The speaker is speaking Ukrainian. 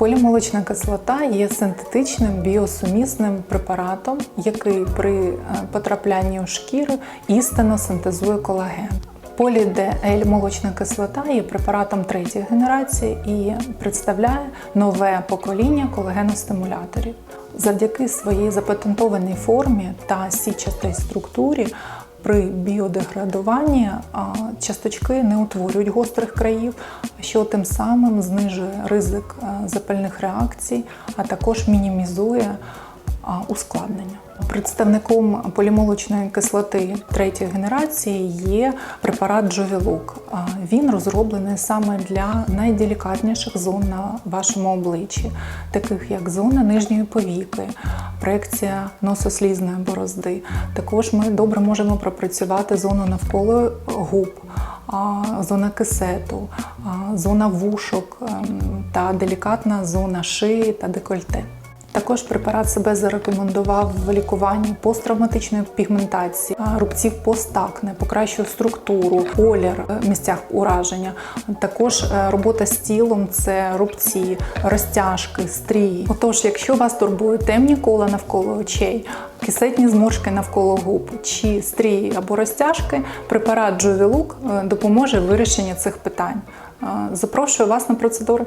Полімолочна кислота є синтетичним біосумісним препаратом, який при е, потраплянні у шкіру істинно синтезує колаген. Полі-ДЛ молочна кислота є препаратом третьої генерації і представляє нове покоління колагеностимуляторів. Завдяки своїй запатентованій формі та січатій структурі при біодеградуванні часточки не утворюють гострих країв, що тим самим знижує ризик запальних реакцій, а також мінімізує ускладнення. Представником полімолочної кислоти третьої генерації є препарат Джовілук. Він розроблений саме для найделікатніших зон на вашому обличчі, таких як зона нижньої повіки, проекція носослізної борозди. Також ми добре можемо пропрацювати зону навколо губ, зона кисету, зона вушок ем, та делікатна зона шиї та декольте. Також препарат себе зарекомендував в лікуванні посттравматичної пігментації, рубців постакне, покращує структуру, колір в місцях ураження. Також е, робота з тілом це рубці, розтяжки, стрії. Отож, якщо вас турбують темні кола навколо очей, кисетні зморшки навколо губ чи стрії або розтяжки, препарат Джовілук допоможе в вирішенні цих питань. Е, Запрошую вас на процедури.